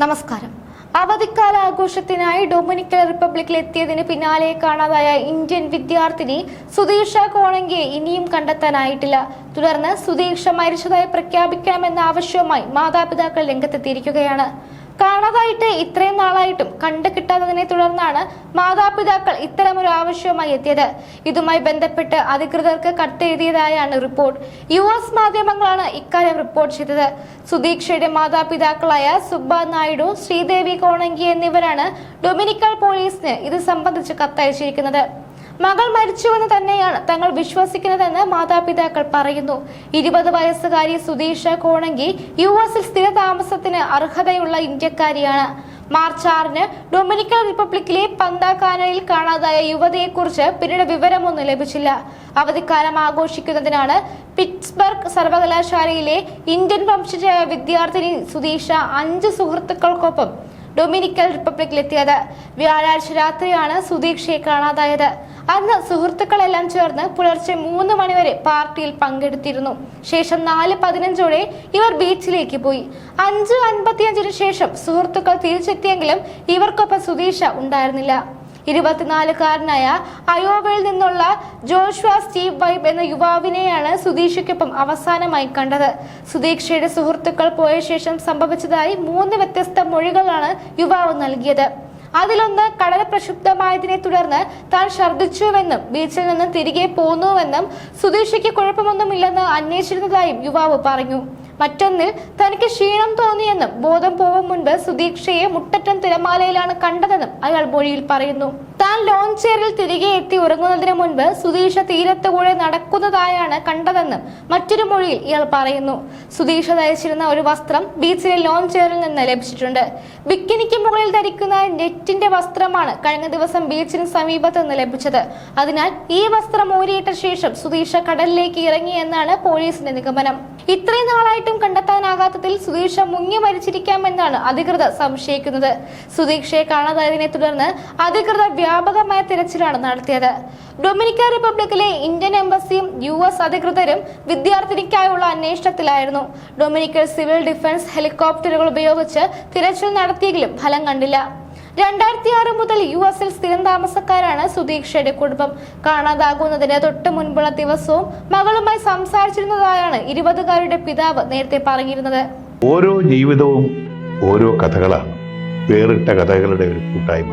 നമസ്കാരം. അവധിക്കാല ആഘോഷത്തിനായി ഡൊമിനിക്കൽ റിപ്പബ്ലിക്കിൽ എത്തിയതിന് പിന്നാലെ കാണാതായ ഇന്ത്യൻ വിദ്യാർത്ഥിനി സുധീഷ കോണങ്കിയെ ഇനിയും കണ്ടെത്താനായിട്ടില്ല. തുടർന്ന് സുധീഷ മരിച്ചതായി പ്രഖ്യാപിക്കണമെന്ന ആവശ്യവുമായി മാതാപിതാക്കൾ രംഗത്തെത്തിയിരിക്കുകയാണ്. കാണാതായിട്ട് ഇത്രയും നാളായിട്ടും കണ്ടു കിട്ടാത്തതിനെ തുടർന്നാണ് മാതാപിതാക്കൾ ഇത്തരമൊരു ആവശ്യവുമായി എത്തിയത്. ഇതുമായി ബന്ധപ്പെട്ട് അധികൃതർക്ക് കത്തെഴുതിയതായാണ് റിപ്പോർട്ട്. യു എസ് മാധ്യമങ്ങളാണ് ഇക്കാര്യം റിപ്പോർട്ട് ചെയ്തത്. സുദീക്ഷയുടെ മാതാപിതാക്കളായ സുബ്ബ നായിഡു ശ്രീദേവി കോണങ്കി എന്നിവരാണ് ഡൊമിനിക്കൽ പോലീസിന് ഇത് സംബന്ധിച്ച് കത്തയച്ചിരിക്കുന്നത്. മകൾ മരിച്ചുവെന്ന് തന്നെയാണ് തങ്ങൾ വിശ്വസിക്കുന്നതെന്ന് മാതാപിതാക്കൾ പറയുന്നു. ഇരുപത് വയസ്സുകാരി സുധീഷ കോണങ്കി യു എസിൽ സ്ഥിരതാമസത്തിന് അർഹതയുള്ള ഇന്ത്യക്കാരിയാണ്. മാർച്ച് ആറിന് ഡൊമിനിക്കൻ റിപ്പബ്ലിക്കിലെ പന്താക്കാനയിൽ കാണാതായ യുവതിയെക്കുറിച്ച് പിന്നീട് വിവരമൊന്നും ലഭിച്ചില്ല. അവധിക്കാലം ആഘോഷിക്കുന്നതിനാണ് പിറ്റ്സ്ബർഗ് സർവകലാശാലയിലെ ഇന്ത്യൻ വംശജയായ വിദ്യാർത്ഥിനി സുധീഷ അഞ്ച് സുഹൃത്തുക്കൾക്കൊപ്പം ഡൊമിനിക്കൽ റിപ്പബ്ലിക്കിലെത്തിയത്. വ്യാഴാഴ്ച രാത്രിയാണ് സുധീക്ഷയെ കാണാതായത്. അന്ന് സുഹൃത്തുക്കളെല്ലാം ചേർന്ന് പുലർച്ചെ മൂന്ന് മണിവരെ പാർട്ടിയിൽ പങ്കെടുത്തിരുന്നു. ശേഷം നാല് പതിനഞ്ചോടെ ഇവർ ബീച്ചിലേക്ക് പോയി. അഞ്ച് അൻപത്തിയഞ്ചിന് ശേഷം സുഹൃത്തുക്കൾ തിരിച്ചെത്തിയെങ്കിലും ഇവർക്കൊപ്പം സുതീഷ ഉണ്ടായിരുന്നില്ല. ഇരുപത്തിനാലുകാരനായ അയോവയിൽ നിന്നുള്ള ജോഷ്വ സ്റ്റീവ് വൈബ് എന്ന യുവാവിനെയാണ് സുതീഷയ്ക്കൊപ്പം അവസാനമായി കണ്ടത്. സുദീക്ഷയുടെ സുഹൃത്തുക്കൾ പോയ ശേഷം സംഭവിച്ചതായി മൂന്ന് വ്യത്യസ്ത മൊഴികളാണ് യുവാവ് നൽകിയത്. അതിലൊന്ന് കടൽ പ്രക്ഷുബ്ധമായതിനെ തുടർന്ന് താൻ ഛർദ്ദിച്ചുവെന്നും ബീച്ചിൽ നിന്ന് തിരികെ പോന്നുവെന്നും സുധീഷയ്ക്ക് കുഴപ്പമൊന്നുമില്ലെന്ന് അന്വേഷിച്ചിരുന്നതായും യുവാവ് പറഞ്ഞു. മറ്റൊന്നിൽ തനിക്ക് ക്ഷീണം തോന്നിയെന്നും ബോധം പോകും മുൻപ് സുദീക്ഷയെ മുട്ടറ്റം തിരമാലയിലാണ് കണ്ടതെന്നും അയാൾ മൊഴിയിൽ പറയുന്നു. താൻ ലോൺ ചെയറിൽ തിരികെ എത്തി ഉറങ്ങുന്നതിന് മുൻപ് സുധീഷ തീരത്തുകൂടെ നടക്കുന്നതായാണ് കണ്ടതെന്നും മറ്റൊരു മൊഴിയിൽ ഇയാൾ പറയുന്നു. സുധീഷ ധരിച്ചിരുന്ന ഒരു വസ്ത്രം ബീച്ചിലെ ലോൺ ചെയറിൽ നിന്ന് ലഭിച്ചിട്ടുണ്ട്. ബിക്കിനിക്ക് മുകളിൽ ധരിക്കുന്ന നെറ്റിന്റെ വസ്ത്രമാണ് കഴിഞ്ഞ ദിവസം ബീച്ചിന് സമീപത്ത് നിന്ന് ലഭിച്ചത്. അതിനാൽ ഈ വസ്ത്രം ഊരിയിട്ട ശേഷം സുധീഷ കടലിലേക്ക് ഇറങ്ങി എന്നാണ് പോലീസിന്റെ നിഗമനം. ഇത്രയും നാളായിട്ടും കണ്ടെത്താനാകാത്തതിൽ സുധീഷ മുങ്ങി മരിച്ചിരിക്കാമെന്നാണ് അധികൃതർ സംശയിക്കുന്നത്. സുധീക്ഷയെ കാണാതായതിനെ തുടർന്ന് അധികൃതർ വ്യാപകമായ തിരച്ചിലാണ് നടത്തിയത്. ഡൊമിനിക്ക റിപ്പബ്ലിക്കിലെ ഇന്ത്യൻ എംബസിയും യു എസ് അധികൃതരും വിദ്യാർത്ഥിനിക്കായുള്ള അന്വേഷണത്തിലായിരുന്നു. ഡൊമിനിക്കൽ സിവിൽ ഡിഫൻസ് ഹെലികോപ്റ്ററുകൾ ഉപയോഗിച്ച് തിരച്ചിൽ നടത്തിയെങ്കിലും ഫലം കണ്ടില്ല. രണ്ടായിരത്തി ആറ് മുതൽ യു എസിൽ സ്ഥിരം താമസക്കാരാണ് സുദീക്ഷയുടെ കുടുംബം. കാണാതാകുന്നതിന് തൊട്ട് മുൻപുള്ള ദിവസവും മകളുമായി സംസാരിച്ചിരുന്നതായാണ് ഇരുപതുകാരുടെ പിതാവ് നേരത്തെ പറഞ്ഞിരുന്നത്. ഓരോ ജീവിതവും ഓരോ കഥകളാണ്. വേറിട്ട കഥകളുടെ ഒരു കൂട്ടായ്മ.